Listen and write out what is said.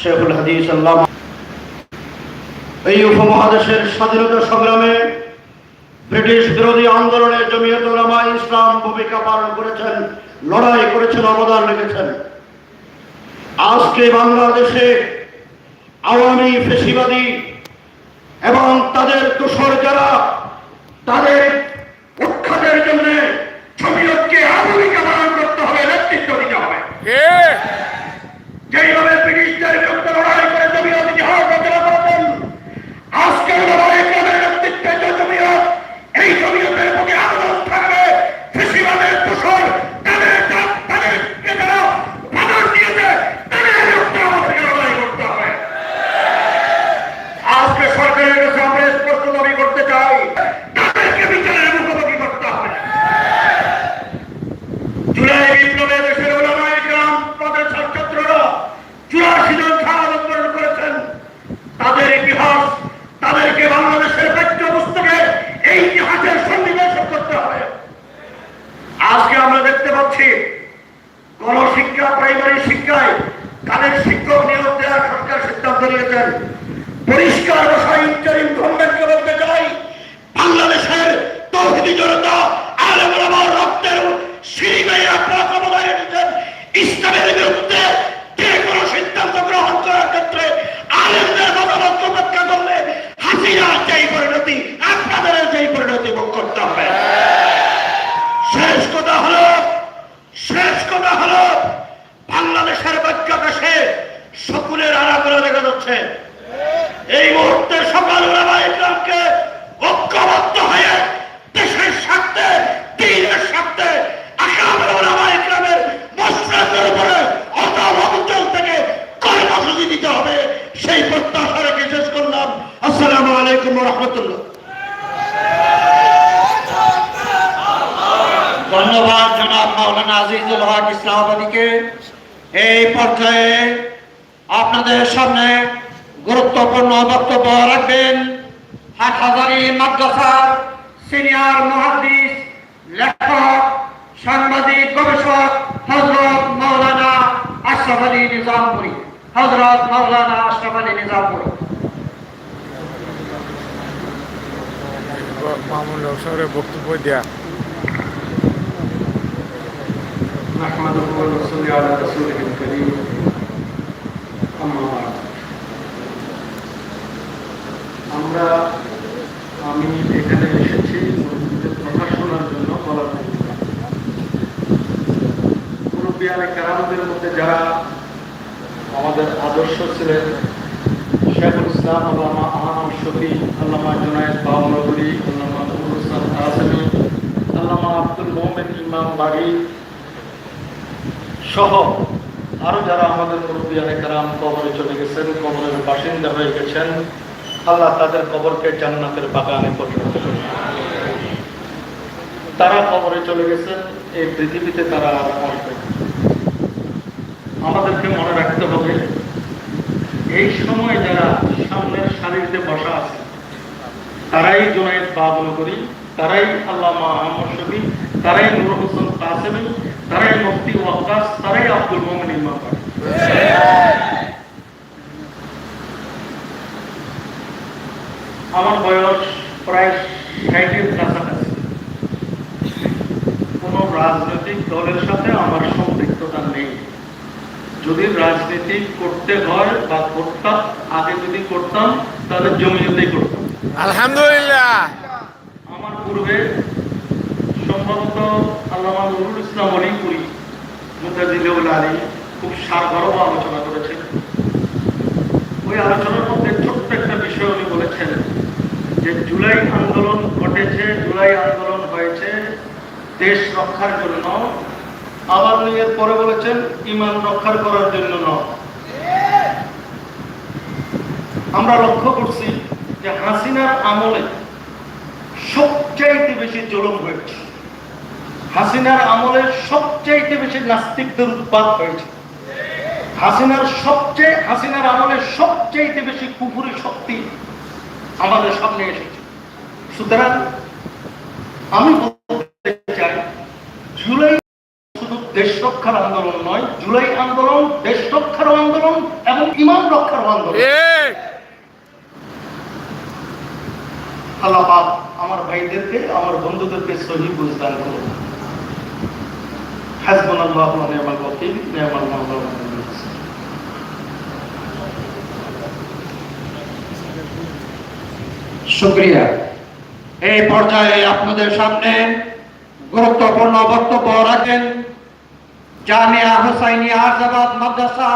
শেখুল হাদিস এই উপমহাদেশের স্বাধীনতা সংগ্রামে ব্রিটিশ বিরোধী আন্দোলনে জমিয়ত উলামা ইসলাম ভূমিকা পালন করেছেন, লড়াই করেছেন, অবদান রেখেছেন। আজকে বাংলাদেশে আওয়ামী ফেসিবাদী এবং তাদের যারা তাদের উৎখাতের জন্য জমিয়তকে আধুনিকা পালন করতে হবে নেতৃত্ব দিতে হবে যেইভাবে ব্রিটিশদের বিরুদ্ধে লড়াই করে জমিয়ত ইতিহাস রচনা করেছেন আজকের লড়াই তাদের নেতৃত্বে যে জমিয়ত এই জমিয়তের প্রতি আন্দোলন থাকবে কৃষিবাদের দোষর তাদের তাদেরকে যারা বাধা দিয়েছে তাদের বিরুদ্ধে আমাদেরকে লড়াই করতে হবে আজকে সরকারের কাছে আমরা স্পষ্ট দাবি করতে চাই তাদেরকে বিচারের মুখোমুখি করতে হবে জুলাই বিপ্লবে দেশের ওলামায়ে গ্রাম তাদের ছাত্ররা চুরাশি জন শাহাদ অর্জন করেছেন তাদের ইতিহাস তাদেরকে বাংলাদেশের পাঠ্য পুস্তকে এই ইতিহাসের সন্নিবেশ করতে হবে আজকে আমরা দেখতে পাচ্ছি গণশিক্ষা প্রাইমারি শিক্ষায় তাদের শিক্ষক নিয়োগ দেওয়ার সরকার সিদ্ধান্ত নিয়েছেন। পরিষ্কার ভাষায় ইন্টারিম গভর্নমেন্টকে বলতে চাই, বাংলাদেশের তৌহিদি জনতা আলেম ওলামার রক্তের সিঁড়ি আপনারা যাচ্ছে এই মুহূর্তে সকাল ইসলামকে ঐক্যবদ্ধ হয়ে দেশের স্বার্থে, দিনের স্বার্থে ধন্যবাদ জনাব মাওলানা আজিজুল হক ইসলামাবাদীকে। এই পর্যায়ে আপনাদের সামনে গুরুত্বপূর্ণ বক্তব্য রাখবেন হাটহাজারি মাদ্রাসার সিনিয়র মহাদিস লেখক সাংবাদিক গবেষক হজরত মাওলানা আশরাফ আলী নিজামপুরি হজরত মাওলানা আশরাফ আলী নিজামপুরি মামুন শহরে বক্তব্য দেয়া نحمده ونصلي على رسوله الكريم أما মুরব্বিয়ানে কারামদের মধ্যে যারা আমাদের আদর্শ ছিলেন, শেখুল ইসলাম, আল্লামা আহমদ শফি, আল্লামা জুনায়দ বাবনগরী আল্লামা নুরুল ইসলাম কাসেমি আল্লামা আব্দুল মোহাম্মদ ইমাম বাড়ি সহ আরও যারা আমাদের মুরব্বিয়ানে কারাম কবরে চলে গেছেন, কবরের বাসিন্দা হয়ে গেছেন, আল্লাহ তাদের কবরকে জান্নাতের বাগানে পরিণত করুন তারা কবরে চলে গেছেন, এই পৃথিবীতে তারা। আমাদেরকে মনে রাখতে হবে, এই সময় যারা সামনের সারিতে বসা আছে, তারাই জোনায়েদ বাবুল করি, তারাই আল্লামা আহমদ শফি, তারাই নুর হোসেন কাসেমি, তারাই মুফতি ওয়াক্কাস, তারাই আব্দুল মোমিন ইমাম আমার বয়স প্রায় ষাটের কাছাকাছি। কোন রাজনৈতিক দলের সাথে আমার সম্পৃক্ততা যদি রাজনীতি করতে হয় বা করতাম আগে যদি করতাম তাহলে জমিয়তেই করতাম। আলহামদুলিল্লাহ। আমার পূর্বে সম্ভবত আল্লামা নুরুল ইসলাম অলিপুরি মুতাজিলুল আলী খুব সারগরম আলোচনা করেছেন। ওই আলোচনার মধ্যে ছোট্ট একটা বিষয় উনি বলেছেন যে জুলাই আন্দোলন ঘটেছে জুলাই আন্দোলন হয়েছে দেশ রক্ষার জন্য আবার এর পরে বলেছেন, ইমান রক্ষার করার জন্য নয়। আমরা লক্ষ্য করছি যে হাসিনার আমলে সবচাইতে বেশি জুলুম হয়েছে। হাসিনার আমলে সবচাইতে বেশি নাস্তিকদের উৎপাদ হয়েছে। হাসিনার সবচেয়ে হাসিনার আমলে সবচাইতে বেশি কুকুরি শক্তি আমাদের সামনে এসেছে। সুতরাং আমি বলতে চাই জুলাই শুধু দেশ রক্ষার আন্দোলন এবং ইমান রক্ষার আন্দোলন আল্লাহ পাক আমার ভাইদেরকে আমার বন্ধুদেরকে সহি বুঝদান করুন। হাসবুনাল্লাহু ওয়া নি'মাল ওয়াকিল নি'মাল শুক্রিয়া। এই পর্যায়ে আপনাদের সামনে গুরুত্বপূর্ণ বক্তব্য রাখেন জামিয়া হুসাইনি আজাবাদ মাদ্রাসা